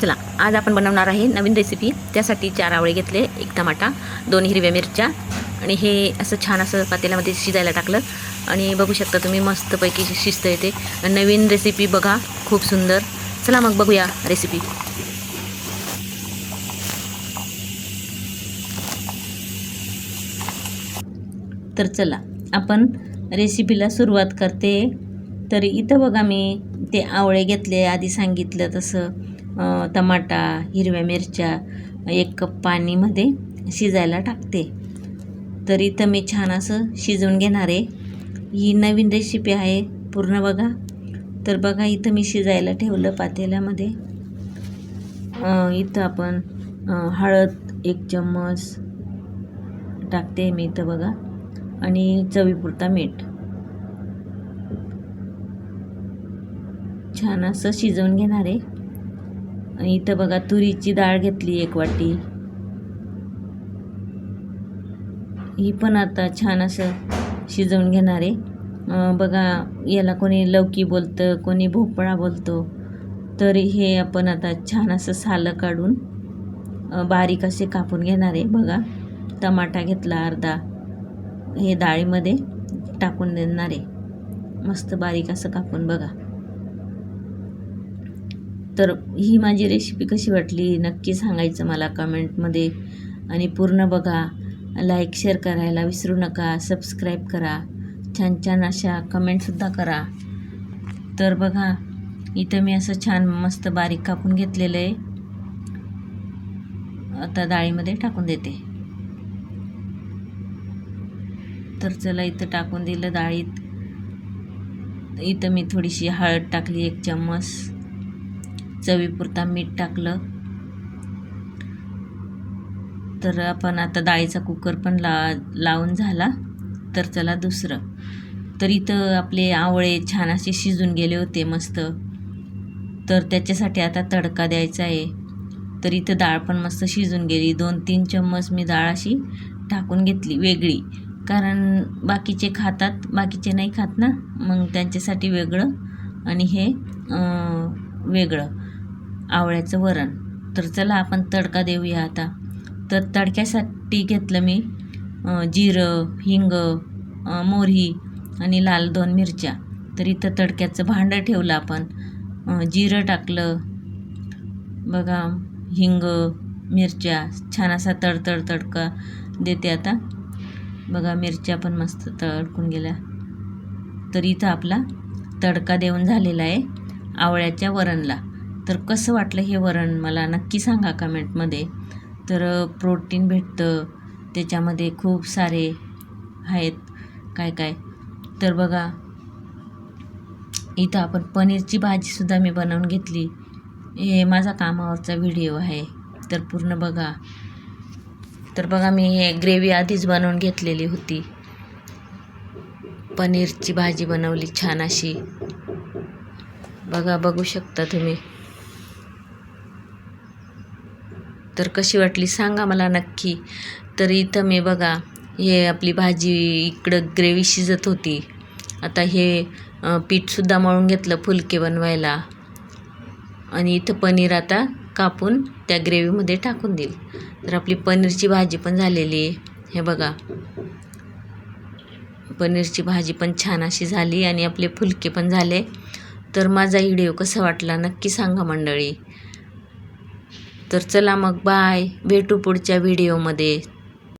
चला आज आपण बनवणार आहे नवीन रेसिपी त्यासाठी चार आवळे घेतले एक टमाटा दोन हिरव्या मिरच्या आणि हे असं छान असं पातेल्यामध्ये शिजायला टाकलं. आणि बघू शकता तुम्ही मस्तपैकी शिजतं येते नवीन रेसिपी बघा खूप सुंदर. चला मग बघूया रेसिपी तर चला आपण रेसिपीला सुरुवात करते. तर इथं बघा मी ते आवळे घेतले आधी सांगितलं तसं. टमाटा हिरव्या मिरच्या एक कप पाणीमध्ये शिजायला टाकते. तर इथं मी छान असं शिजवून घेणार आहे. ही नवीन रेसिपी आहे पूर्ण बघा. तर बघा इथं मी शिजायला ठेवलं पातेल्यामध्ये. इथं आपण हळद एक चम्मच टाकते मी इथं बघा. आणि चवीपुरता मीठ. छान असं शिजवून घेणार आहे. आणि इथं बघा तुरीची डाळ घेतली एक वाटी. ही पण आता छान असं शिजवून घेणार आहे. बघा याला कोणी लौकी बोलतं कोणी भोपळा बोलतो तर हे आपण आता छान असं सालं काढून बारीक असे कापून घेणार आहे. बघा टमाटा घेतला अर्धा हे डाळीमध्ये टाकून देणार आहे. मस्त बारीक असं कापून बघा. तर ही माझी रेसिपी कशी वाटली? नक्की सांगायचं मला कमेंटमध्ये आणि पूर्ण बघा लाईक शेअर करायला विसरू नका सबस्क्राईब करा. छान छान अशा कमेंटसुद्धा करा. तर बघा इथं मी असं छान मस्त बारीक कापून घेतलेलं आहे. आता डाळीमध्ये टाकून देते. तर चला इथं टाकून दिलं डाळीत. इथं मी थोडीशी हळद टाकली एक चम्मच. चवीपुरता मीठ टाकलं. तर आपण आता डाळीचा कुकर पण ला लावून झाला. तर चला दुसरं. तर इथं आपले आवळे छान असे शिजून गेले होते मस्त. तर त्याच्यासाठी आता तडका द्यायचा आहे. तर इथं डाळ पण मस्त शिजून गेली. दोन तीन चम्मच मी डाळ अशी टाकून घेतली वेगळी. कारण बाकीचे खातात बाकीचे नाही खात ना. मग त्यांच्यासाठी वेगळं आणि हे वेगळं. आवळ्याचं वरण. तर चला आपण तडका देऊया आता. तर तडक्यासाठी घेतलं मी जिरं हिंग मोरी मोहरी आणि लाल दोन मिरच्या. तर इथं तडक्याचं भांडं ठेवलं आपण. जिरं टाकलं. बघा हिंग मिरच्या छान असा तडतड तडका देते आता. बघा मिरच्या पण मस्त तडकून गेल्या. तर इथं आपला तडका देऊन झालेला आहे आवळ्याच्या वरणला. तर कसं वाटलं हे वरण? मला नक्की सांगा कमेंटमध्ये. तर प्रोटीन भेटतं. त्याच्यामध्ये खूप सारे आहेत काय काय. तर बघा इथं आपण पनीरची भाजीसुद्धा मी बनवून घेतली. हे माझा कामावरचा व्हिडिओ आहे. तर पूर्ण बघा. तर बघा मी हे ग्रेव्ही आधीच बनवून घेतलेली होती. पनीरची भाजी बनवली छान अशी. बघा बघू शकता तुम्ही. तर कशी वाटली सांगा मला नक्की. तर इथं मी बघा हे आपली भाजी इकडं ग्रेव्ही शिजत होती. आता हे पीठसुद्धा मळून घेतलं फुलके बनवायला. आणि इथं पनीर आता कापून त्या ग्रेव्हीमध्ये टाकून देईल. तर आपली पनीरची भाजी पण झालेली आहे. हे बघा. पनीरची भाजी पण छान अशी झाली आणि आपले फुलके पण झाले. तर माझा व्हिडिओ कसा वाटला नक्की सांगा मंडळी. तर चला मग बाय. भेटू पुढच्या व्हिडिओमध्ये